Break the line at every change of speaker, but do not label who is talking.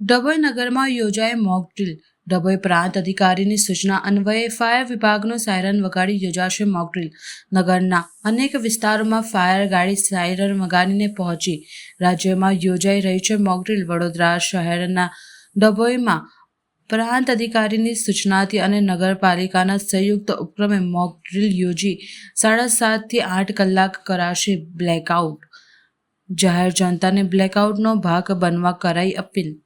ડભોઈ નગરમાં યોજાય mock drill. Dabhoi પ્રાંત અધિકારીની સૂચના અન્વયે ફાયર વિભાગનો સાયરન વગાડી યોજાશે મોક ડ્રીલ. નગરના અનેક વિસ્તારોમાં ફાયર ગાડી સાયરન વગાડીને પહોંચી. રાજ્યમાં યોજાઈ રહી છે મોક ડ્રીલ. વડોદરા શહેરના ડભોઈમાં પ્રાંત અધિકારીની સૂચનાથી અને નગરપાલિકાના સંયુક્ત ઉપક્રમે મોક ડ્રીલ યોજી સાડા સાતથી આઠ કલાક કરાશે બ્લેકઆઉટ. જાહેર જનતાને બ્લેકઆઉટનો ભાગ બનવા કરાઈ અપીલ.